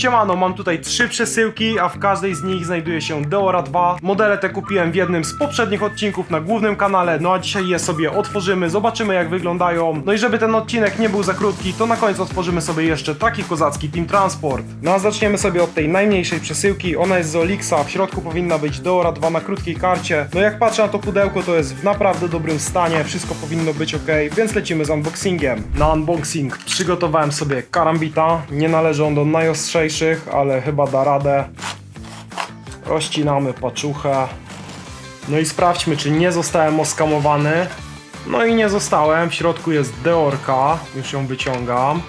Siemano, mam tutaj trzy przesyłki, a w każdej z nich znajduje się Deora 2. Modele te kupiłem w jednym z poprzednich odcinków na głównym kanale, no a dzisiaj je sobie otworzymy, zobaczymy jak wyglądają. No i żeby ten odcinek nie był za krótki, to na końcu otworzymy sobie jeszcze taki kozacki Team Transport. No a zaczniemy sobie od tej najmniejszej przesyłki, ona jest z Olixa, w środku powinna być Deora 2 na krótkiej karcie. No jak patrzę na to pudełko, to jest w naprawdę dobrym stanie, wszystko powinno być ok, więc lecimy z unboxingiem. Na unboxing przygotowałem sobie karambita, nie należy on do najostrzejszych, ale chyba da radę. Rozcinamy paczuchę. No i sprawdźmy, czy nie zostałem oskamowany. No i nie zostałem. W środku jest deorka. Już ją wyciągam.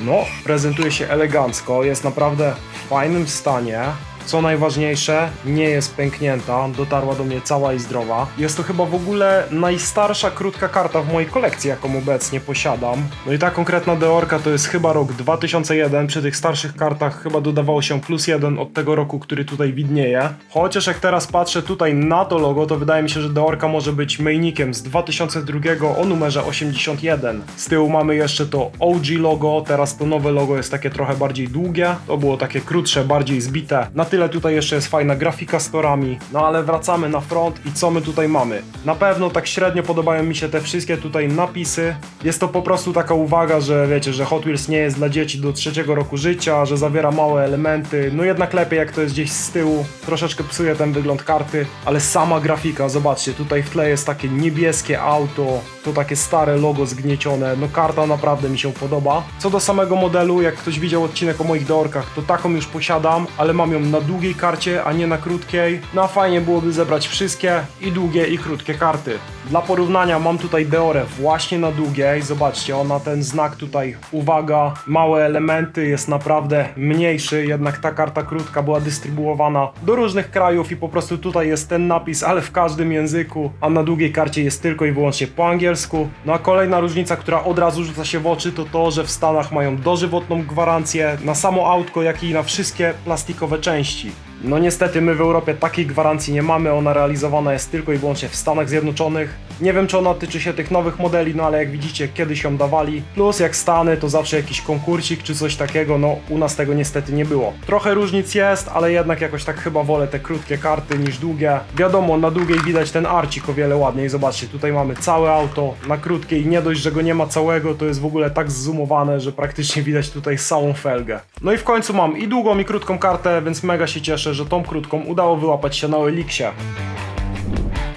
No, prezentuje się elegancko. Jest naprawdę w fajnym stanie. Co najważniejsze, nie jest pęknięta, dotarła do mnie cała i zdrowa. Jest to chyba w ogóle najstarsza krótka karta w mojej kolekcji, jaką obecnie posiadam. No i ta konkretna deorka to jest chyba rok 2001. Przy tych starszych kartach chyba dodawało się plus jeden od tego roku, który tutaj widnieje. Chociaż jak teraz patrzę tutaj na to logo, to wydaje mi się, że deorka może być mainikiem z 2002 o numerze 81. Z tyłu mamy jeszcze to OG logo, teraz to nowe logo jest takie trochę bardziej długie. To było takie krótsze, bardziej zbite. Na tyle tutaj jeszcze jest fajna grafika z torami. No ale wracamy na front i co my tutaj mamy? Na pewno tak średnio podobają mi się te wszystkie tutaj napisy. Jest to po prostu taka uwaga, że wiecie, że Hot Wheels nie jest dla dzieci do trzeciego roku życia, że zawiera małe elementy. No jednak lepiej jak to jest gdzieś z tyłu. Troszeczkę psuje ten wygląd karty, ale sama grafika, zobaczcie, tutaj w tle jest takie niebieskie auto, to takie stare logo zgniecione. No karta naprawdę mi się podoba. Co do samego modelu, jak ktoś widział odcinek o moich dorkach, to taką już posiadam, ale mam ją na długiej karcie, a nie na krótkiej. No a fajnie byłoby zebrać wszystkie i długie i krótkie karty. Dla porównania mam tutaj Deorę właśnie na długiej. Zobaczcie, ona ten znak tutaj, uwaga, małe elementy, jest naprawdę mniejszy, jednak ta karta krótka była dystrybuowana do różnych krajów i po prostu tutaj jest ten napis, ale w każdym języku, a na długiej karcie jest tylko i wyłącznie po angielsku. No a kolejna różnica, która od razu rzuca się w oczy, to to, że w Stanach mają dożywotną gwarancję na samo autko, jak i na wszystkie plastikowe części. existe No niestety my w Europie takiej gwarancji nie mamy, ona realizowana jest tylko i wyłącznie w Stanach Zjednoczonych. Nie wiem czy ona tyczy się tych nowych modeli, no ale jak widzicie kiedyś ją dawali. Plus jak Stany to zawsze jakiś konkursik czy coś takiego, no u nas tego niestety nie było. Trochę różnic jest, ale jednak jakoś tak chyba wolę te krótkie karty niż długie. Wiadomo, na długiej widać ten arcik o wiele ładniej, zobaczcie, tutaj mamy całe auto, na krótkiej nie dość, że go nie ma całego, to jest w ogóle tak zoomowane, że praktycznie widać tutaj całą felgę. No i w końcu mam i długą i krótką kartę, więc mega się cieszę, że tą krótką udało wyłapać się na Elixie.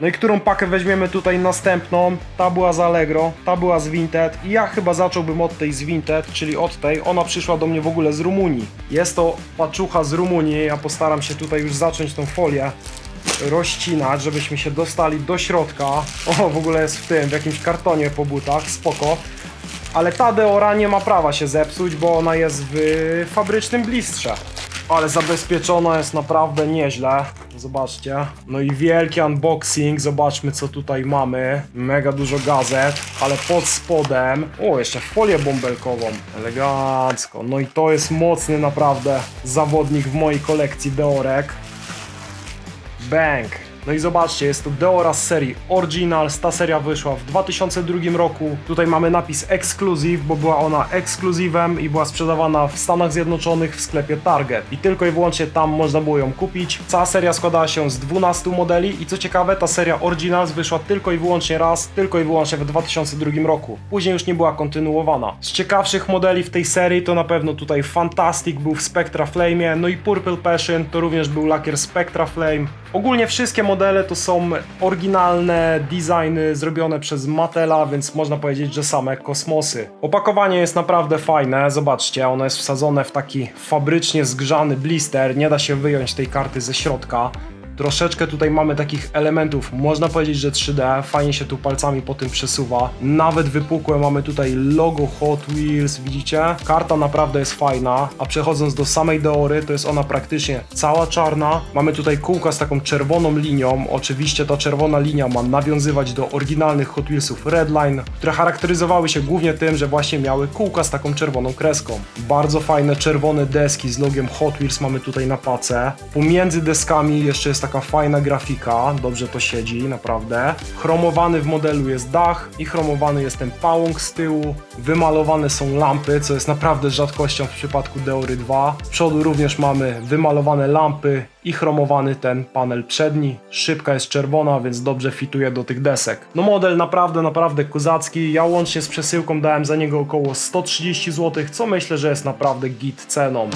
No i którą pakę weźmiemy tutaj następną? Ta była z Allegro, ta była z Vinted i ja chyba zacząłbym od tej z Vinted, czyli od tej. Ona przyszła do mnie w ogóle z Rumunii. Jest to paczucha z Rumunii, ja postaram się tutaj już zacząć tą folię rozcinać, żebyśmy się dostali do środka. O, w ogóle jest w tym, w jakimś kartonie po butach, spoko. Ale ta Deora nie ma prawa się zepsuć, bo ona jest w fabrycznym blistrze. Ale zabezpieczona jest naprawdę nieźle. Zobaczcie. No i wielki unboxing. Zobaczmy co tutaj mamy. Mega dużo gazet, ale pod spodem. O, jeszcze folię bąbelkową. Elegancko. No i to jest mocny naprawdę zawodnik w mojej kolekcji Deorek. Bang! No i zobaczcie, jest to Deora z serii Originals. Ta seria wyszła w 2002 roku. Tutaj mamy napis Exclusive, bo była ona ekskluzywem i była sprzedawana w Stanach Zjednoczonych w sklepie Target. I tylko i wyłącznie tam można było ją kupić. Cała seria składała się z 12 modeli i co ciekawe, ta seria Originals wyszła tylko i wyłącznie raz, tylko i wyłącznie w 2002 roku. Później już nie była kontynuowana. Z ciekawszych modeli w tej serii to na pewno tutaj Fantastic był w Spectra Flame, no i Purple Passion to również był lakier Spectra Flame. Ogólnie wszystkie modele to są oryginalne designy zrobione przez Mattela, więc można powiedzieć, że same kosmosy. Opakowanie jest naprawdę fajne, zobaczcie, ono jest wsadzone w taki fabrycznie zgrzany blister, nie da się wyjąć tej karty ze środka. Troszeczkę tutaj mamy takich elementów, można powiedzieć, że 3D, fajnie się tu palcami po tym przesuwa. Nawet wypukłe mamy tutaj logo Hot Wheels, widzicie? Karta naprawdę jest fajna, a przechodząc do samej Deory, to jest ona praktycznie cała czarna. Mamy tutaj kółka z taką czerwoną linią, oczywiście ta czerwona linia ma nawiązywać do oryginalnych Hot Wheelsów Redline, które charakteryzowały się głównie tym, że właśnie miały kółka z taką czerwoną kreską. Bardzo fajne czerwone deski z logiem Hot Wheels mamy tutaj na pace. Pomiędzy deskami jeszcze jest taka fajna grafika, dobrze to siedzi, naprawdę. Chromowany w modelu jest dach i chromowany jest ten pałąk z tyłu. Wymalowane są lampy, co jest naprawdę rzadkością w przypadku Deory 2. Z przodu również mamy wymalowane lampy i chromowany ten panel przedni. Szybka jest czerwona, więc dobrze fituje do tych desek. No model naprawdę, naprawdę kozacki. Ja łącznie z przesyłką dałem za niego około 130 zł, co myślę, że jest naprawdę git ceną.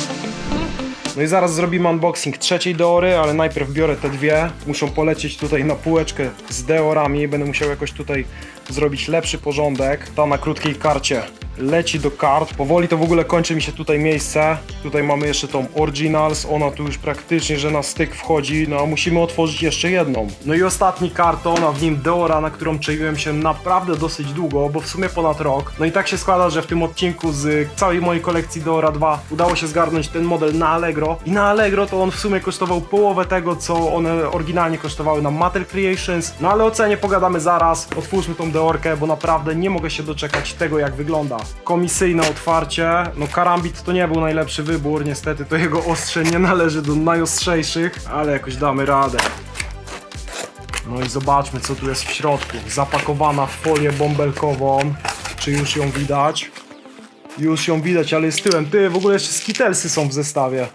No i zaraz zrobimy unboxing trzeciej Deory, ale najpierw biorę te dwie. Muszą polecieć tutaj na półeczkę z Deorami. Będę musiał jakoś tutaj zrobić lepszy porządek. Ta na krótkiej karcie leci do kart. Powoli to w ogóle kończy mi się tutaj miejsce. Tutaj mamy jeszcze tą Originals. Ona tu już praktycznie, że na styk wchodzi. No a musimy otworzyć jeszcze jedną. No i ostatni karton, a w nim Deora, na którą czaiłem się naprawdę dosyć długo, bo w sumie ponad rok. No i tak się składa, że w tym odcinku z całej mojej kolekcji Deora 2 udało się zgarnąć ten model na Allegro. I na Allegro to on w sumie kosztował połowę tego, co one oryginalnie kosztowały na Mattel Creations. No ale o cenie pogadamy zaraz. Otwórzmy tą Deorkę, bo naprawdę nie mogę się doczekać tego, jak wygląda. Komisyjne otwarcie. No karambit to nie był najlepszy wybór, niestety to jego ostrze nie należy do najostrzejszych, ale jakoś damy radę. No i zobaczmy, co tu jest w środku. Zapakowana w folię bąbelkową. Czy już ją widać? Już ją widać, ale jest tyłem. Ty, w ogóle jeszcze skitelsy są w zestawie.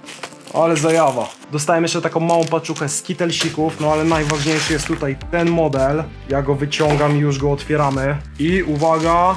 Ale zajawa. Dostałem jeszcze taką małą paczuchę skitelsików, no ale najważniejszy jest tutaj ten model. Ja go wyciągam i już go otwieramy. I uwaga,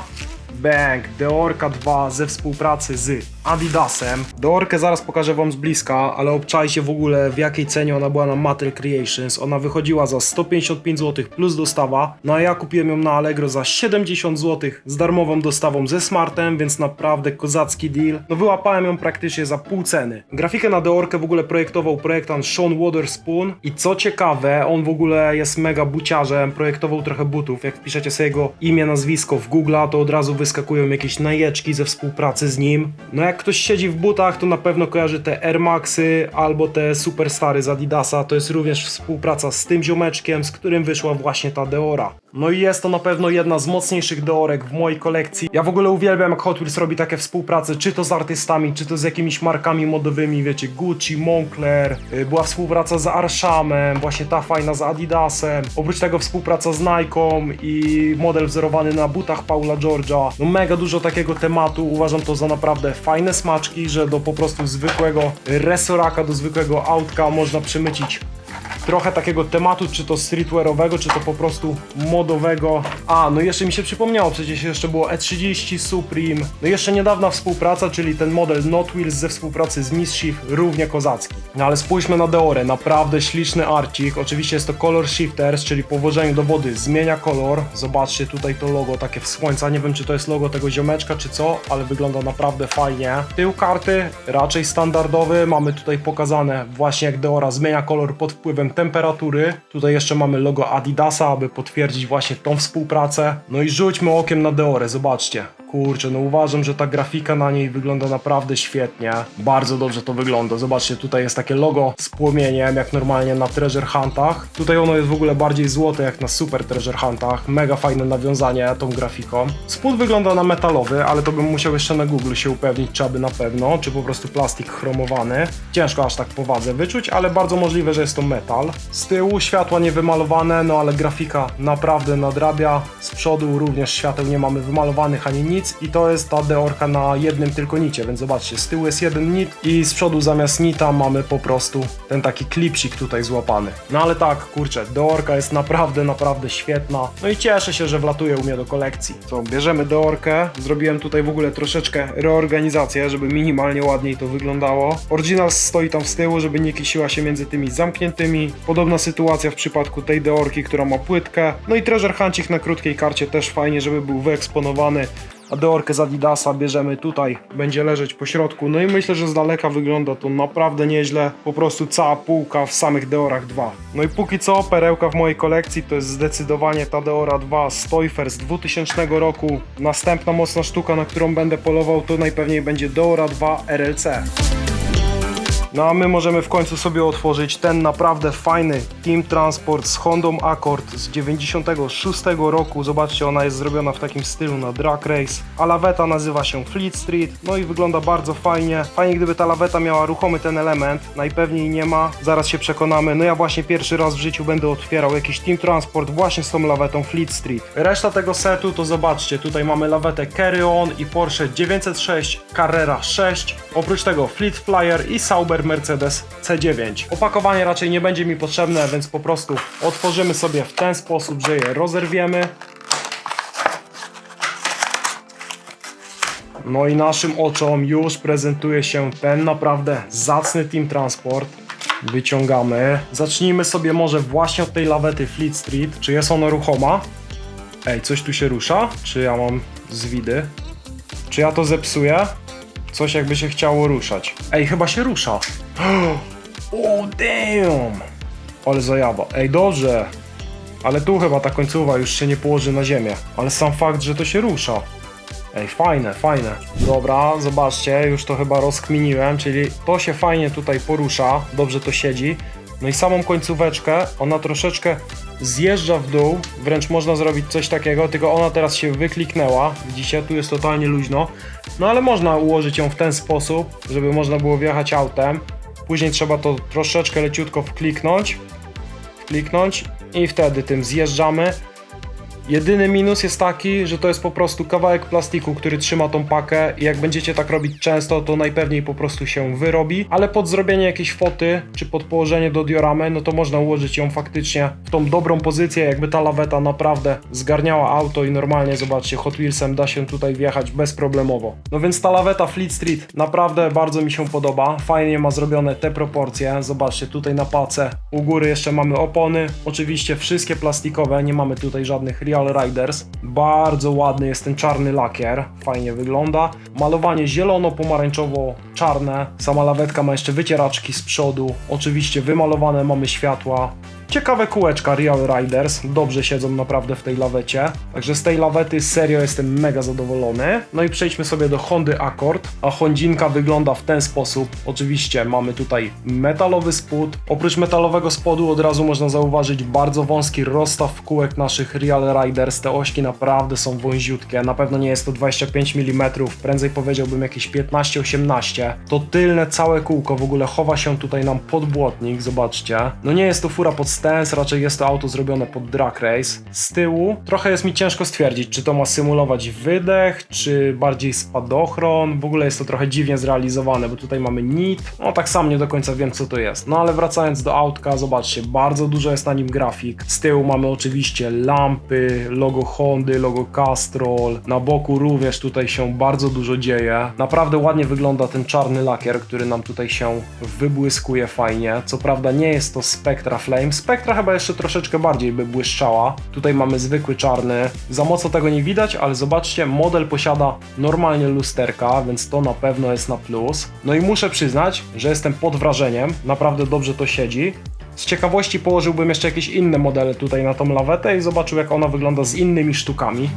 Bang, Deorka 2 ze współpracy z Adidasem. Deorkę zaraz pokażę wam z bliska, ale obczajcie w ogóle w jakiej cenie ona była na Mattel Creations. Ona wychodziła za 155 zł plus dostawa, no a ja kupiłem ją na Allegro za 70 zł z darmową dostawą ze Smartem, więc naprawdę kozacki deal. No wyłapałem ją praktycznie za pół ceny. Grafikę na Deorkę w ogóle projektował projektant Sean Waterspoon i co ciekawe, on w ogóle jest mega buciarzem, projektował trochę butów. Jak wpiszecie sobie jego imię, nazwisko w Google, to od razu wyskakują jakieś najeczki ze współpracy z nim. No jak ktoś siedzi w butach, to na pewno kojarzy te Air Maxy albo te Superstary z Adidasa. To jest również współpraca z tym ziomeczkiem, z którym wyszła właśnie ta Deora. No i jest to na pewno jedna z mocniejszych Deorek w mojej kolekcji. Ja w ogóle uwielbiam jak Hot Wheels robi takie współprace, czy to z artystami, czy to z jakimiś markami modowymi, wiecie, Gucci, Moncler, y, była współpraca z Arshamem, właśnie ta fajna z Adidasem, oprócz tego współpraca z Nike i model wzorowany na butach Paula George'a. No mega dużo takiego tematu, uważam to za naprawdę fajne smaczki, że do po prostu zwykłego resoraka, do zwykłego autka można przymycić trochę takiego tematu, czy to streetwearowego, czy to po prostu modowego. A, no jeszcze mi się przypomniało, przecież jeszcze było E30 Supreme. No jeszcze niedawna współpraca, czyli ten model Not Wheels ze współpracy z Mischief, równie kozacki. No ale spójrzmy na Deorę, naprawdę śliczny arcik. Oczywiście jest to Color Shifters, czyli po włożeniu do wody zmienia kolor. Zobaczcie tutaj to logo takie w słońca. Nie wiem, czy to jest logo tego ziomeczka, czy co, ale wygląda naprawdę fajnie. Tył karty raczej standardowy. Mamy tutaj pokazane właśnie jak Deora zmienia kolor pod wpływem temperatury. Tutaj jeszcze mamy logo Adidasa, aby potwierdzić właśnie tą współpracę. No i rzućmy okiem na Deorę, zobaczcie. Kurczę, no uważam, że ta grafika na niej wygląda naprawdę świetnie. Bardzo dobrze to wygląda. Zobaczcie, tutaj jest takie logo z płomieniem, jak normalnie na Treasure Huntach. Tutaj ono jest w ogóle bardziej złote, jak na Super Treasure Huntach. Mega fajne nawiązanie tą grafiką. Spód wygląda na metalowy, ale to bym musiał jeszcze na Google się upewnić, czy aby na pewno, czy po prostu plastik chromowany. Ciężko aż tak powadze wyczuć, ale bardzo możliwe, że jest to metal. Z tyłu światła nie wymalowane, no ale grafika naprawdę nadrabia. Z przodu również świateł nie mamy wymalowanych ani nic i to jest ta deorka na jednym tylko nicie, więc zobaczcie, z tyłu jest jeden nit i z przodu zamiast nita mamy po prostu ten taki klipsik tutaj złapany. No ale tak, kurczę, deorka jest naprawdę, naprawdę świetna. No i cieszę się, że wlatuje u mnie do kolekcji. Co, bierzemy deorkę, zrobiłem tutaj w ogóle troszeczkę reorganizację, żeby minimalnie ładniej to wyglądało. Original stoi tam z tyłu, żeby nie kisiła się między tymi zamkniętymi. Podobna sytuacja w przypadku tej deorki, która ma płytkę. No i treasure huncik na krótkiej karcie też fajnie, żeby był wyeksponowany a deorkę z Adidasa bierzemy tutaj, będzie leżeć po środku. No i myślę, że z daleka wygląda to naprawdę nieźle. Po prostu cała półka w samych Deorach 2. No i póki co perełka w mojej kolekcji to jest zdecydowanie ta Deora 2 Stoifer z 2000 roku. Następna mocna sztuka, na którą będę polował to najpewniej będzie Deora 2 RLC. No a my możemy w końcu sobie otworzyć ten naprawdę fajny Team Transport z Hondą Accord z 96 roku. Zobaczcie, ona jest zrobiona w takim stylu na drag race, a laweta nazywa się Fleet Street, no i wygląda bardzo fajnie. Fajnie gdyby ta laweta miała ruchomy ten element, najpewniej nie ma, zaraz się przekonamy. No ja właśnie pierwszy raz w życiu będę otwierał jakiś Team Transport właśnie z tą lawetą Fleet Street. Reszta tego setu to zobaczcie, tutaj mamy lawetę Carry On i Porsche 906 Carrera 6, oprócz tego Fleet Flyer i Sauber Mercedes C9. Opakowanie raczej nie będzie mi potrzebne, więc po prostu otworzymy sobie w ten sposób, że je rozerwiemy. No i naszym oczom już prezentuje się ten naprawdę zacny Team Transport. Wyciągamy. Zacznijmy sobie może właśnie od tej lawety Fleet Street. Czy jest ona ruchoma? Ej, coś tu się rusza? Czy ja mam zwidy? Czy ja to zepsuję? Coś jakby się chciało ruszać. Ej, chyba się rusza. O, damn! Ale zajawa. Ej, dobrze. Ale tu chyba ta końcowa już się nie położy na ziemię. Ale sam fakt, że to się rusza. Ej, fajne, fajne. Dobra, zobaczcie, już to chyba rozkminiłem, czyli to się fajnie tutaj porusza, dobrze to siedzi. No i samą końcóweczkę, ona troszeczkę zjeżdża w dół, wręcz można zrobić coś takiego, tylko ona teraz się wykliknęła, widzicie, tu jest totalnie luźno. No ale można ułożyć ją w ten sposób, żeby można było wjechać autem. Później trzeba to troszeczkę leciutko wkliknąć, wkliknąć i wtedy tym zjeżdżamy. Jedyny minus jest taki, że to jest po prostu kawałek plastiku, który trzyma tą pakę i jak będziecie tak robić często, to najpewniej po prostu się wyrobi, ale pod zrobienie jakiejś foty, czy pod położenie do dioramy, no to można ułożyć ją faktycznie w tą dobrą pozycję, jakby ta laweta naprawdę zgarniała auto i normalnie, zobaczcie, Hot Wheelsem da się tutaj wjechać bezproblemowo. No więc ta laweta Fleet Street naprawdę bardzo mi się podoba, fajnie ma zrobione te proporcje, zobaczcie, tutaj na pace, u góry jeszcze mamy opony, oczywiście wszystkie plastikowe, nie mamy tutaj żadnych Real Riders. Bardzo ładny jest ten czarny lakier, fajnie wygląda. Malowanie zielono-pomarańczowo-czarne. Sama lawetka ma jeszcze wycieraczki z przodu. Oczywiście wymalowane mamy światła. Ciekawe kółeczka Real Riders, dobrze siedzą naprawdę w tej lawecie. Także z tej lawety serio jestem mega zadowolony. No i przejdźmy sobie do Hondy Accord, a Hondzinka wygląda w ten sposób. Oczywiście mamy tutaj metalowy spód. Oprócz metalowego spodu od razu można zauważyć bardzo wąski rozstaw kółek naszych Real Riders. Te ośki naprawdę są wąziutkie, na pewno nie jest to 25 mm, prędzej powiedziałbym jakieś 15-18. To tylne całe kółko w ogóle chowa się tutaj nam pod błotnik, zobaczcie. No nie jest to fura pod stance, raczej jest to auto zrobione pod drag race. Z tyłu trochę jest mi ciężko stwierdzić, czy to ma symulować wydech, czy bardziej spadochron. W ogóle jest to trochę dziwnie zrealizowane, bo tutaj mamy NIT. No tak sam nie do końca wiem co to jest. No ale wracając do autka, zobaczcie, bardzo dużo jest na nim grafik. Z tyłu mamy oczywiście lampy, logo Hondy, logo Castrol. Na boku również tutaj się bardzo dużo dzieje. Naprawdę ładnie wygląda ten czarny lakier, który nam tutaj się wybłyskuje fajnie. Co prawda nie jest to Spectra Flame. Spectra chyba jeszcze troszeczkę bardziej by błyszczała. Tutaj mamy zwykły czarny. Za mocno tego nie widać, ale zobaczcie, model posiada normalnie lusterka, więc to na pewno jest na plus. No i muszę przyznać, że jestem pod wrażeniem. Naprawdę dobrze to siedzi. Z ciekawości położyłbym jeszcze jakieś inne modele tutaj na tą lawetę i zobaczył jak ona wygląda z innymi sztukami.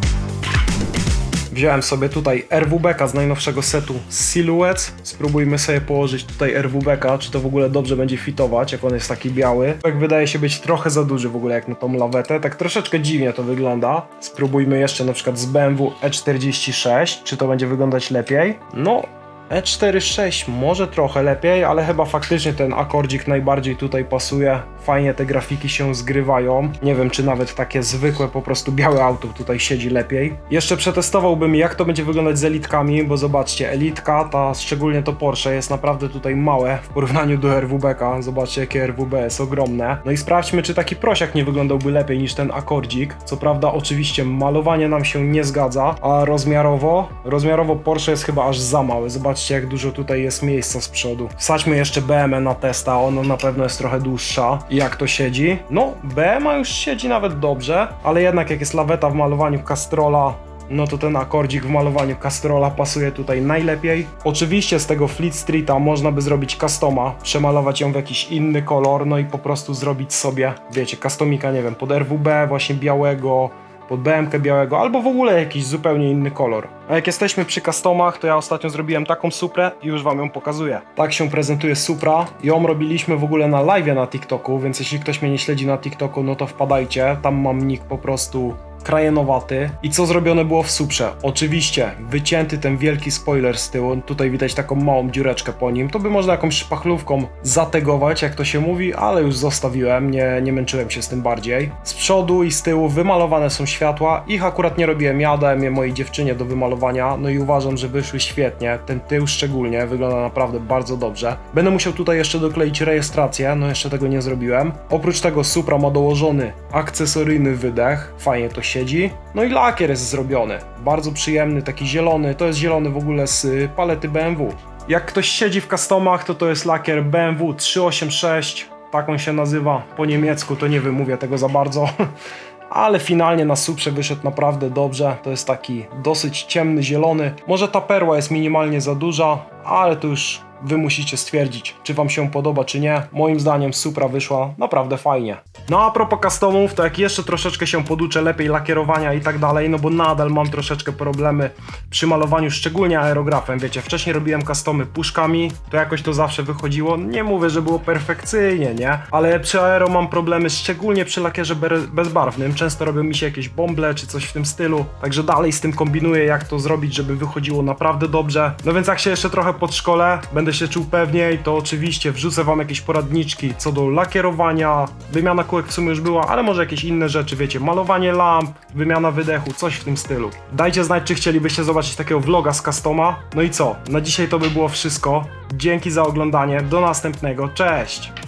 Wziąłem sobie tutaj RWBK z najnowszego setu Silhouettes. Spróbujmy sobie położyć tutaj RWBK, czy to w ogóle dobrze będzie fitować, jak on jest taki biały. Jak wydaje się być trochę za duży w ogóle jak na tą lawetę, tak troszeczkę dziwnie to wygląda. Spróbujmy jeszcze na przykład z BMW E46, czy to będzie wyglądać lepiej. No, E46 może trochę lepiej, ale chyba faktycznie ten akordzik najbardziej tutaj pasuje. Fajnie te grafiki się zgrywają. Nie wiem, czy nawet takie zwykłe, po prostu białe auto tutaj siedzi lepiej. Jeszcze przetestowałbym, jak to będzie wyglądać z elitkami, bo zobaczcie, elitka, ta szczególnie to Porsche, jest naprawdę tutaj małe w porównaniu do RWBK. Zobaczcie, jakie RWB jest ogromne. No i sprawdźmy, czy taki prosiak nie wyglądałby lepiej niż ten akordzik. Co prawda, oczywiście malowanie nam się nie zgadza, a rozmiarowo, rozmiarowo Porsche jest chyba aż za małe. Zobaczcie, jak dużo tutaj jest miejsca z przodu. Wsadźmy jeszcze BM na testa, ona na pewno jest trochę dłuższa. Jak to siedzi? No, BM już siedzi nawet dobrze, ale jednak jak jest laweta w malowaniu Castrola, no to ten akordzik w malowaniu Castrola pasuje tutaj najlepiej. Oczywiście z tego Fleet Streeta można by zrobić customa, przemalować ją w jakiś inny kolor, no i po prostu zrobić sobie, wiecie, customika, nie wiem, pod RWB właśnie białego, pod BMK białego, albo w ogóle jakiś zupełnie inny kolor. A jak jesteśmy przy customach, to ja ostatnio zrobiłem taką suprę i już wam ją pokazuję. Tak się prezentuje supra. Ją robiliśmy w ogóle na live na TikToku, więc jeśli ktoś mnie nie śledzi na TikToku, no to wpadajcie. Tam mam nick po prostu krajenowaty. I co zrobione było w suprze? Oczywiście wycięty ten wielki spoiler z tyłu, tutaj widać taką małą dziureczkę po nim, to by można jakąś szpachlówką zategować, jak to się mówi, ale już zostawiłem, nie, nie męczyłem się z tym bardziej. Z przodu i z tyłu wymalowane są światła, ich akurat nie robiłem, ja dałem je mojej dziewczynie do wymalowania, no i uważam, że wyszły świetnie, ten tył szczególnie wygląda naprawdę bardzo dobrze. Będę musiał tutaj jeszcze dokleić rejestrację, no jeszcze tego nie zrobiłem. Oprócz tego Supra ma dołożony akcesoryjny wydech, fajnie to siedzi. No i lakier jest zrobiony. Bardzo przyjemny, taki zielony. To jest zielony w ogóle z y, palety BMW. Jak ktoś siedzi w customach, to to jest lakier BMW 386. Tak on się nazywa po niemiecku, to nie wymówię tego za bardzo. Ale finalnie na Suprze wyszedł naprawdę dobrze. To jest taki dosyć ciemny, zielony. Może ta perła jest minimalnie za duża, ale to już wy musicie stwierdzić, czy wam się podoba, czy nie. Moim zdaniem Supra wyszła naprawdę fajnie. No a propos customów, to jak jeszcze troszeczkę się poduczę lepiej lakierowania i tak dalej, no bo nadal mam troszeczkę problemy przy malowaniu, szczególnie aerografem. Wiecie, wcześniej robiłem customy puszkami, to jakoś to zawsze wychodziło. Nie mówię, że było perfekcyjnie, nie? Ale przy aero mam problemy, szczególnie przy lakierze bezbarwnym. Często robią mi się jakieś bąble czy coś w tym stylu, także dalej z tym kombinuję, jak to zrobić, żeby wychodziło naprawdę dobrze. No więc jak się jeszcze trochę podszkolę, będę się czuł pewniej, to oczywiście wrzucę wam jakieś poradniczki co do lakierowania, wymiana kółek w sumie już była, ale może jakieś inne rzeczy, wiecie, malowanie lamp, wymiana wydechu, coś w tym stylu. Dajcie znać, czy chcielibyście zobaczyć takiego vloga z customa. No i co? Na dzisiaj to by było wszystko. Dzięki za oglądanie, do następnego, cześć!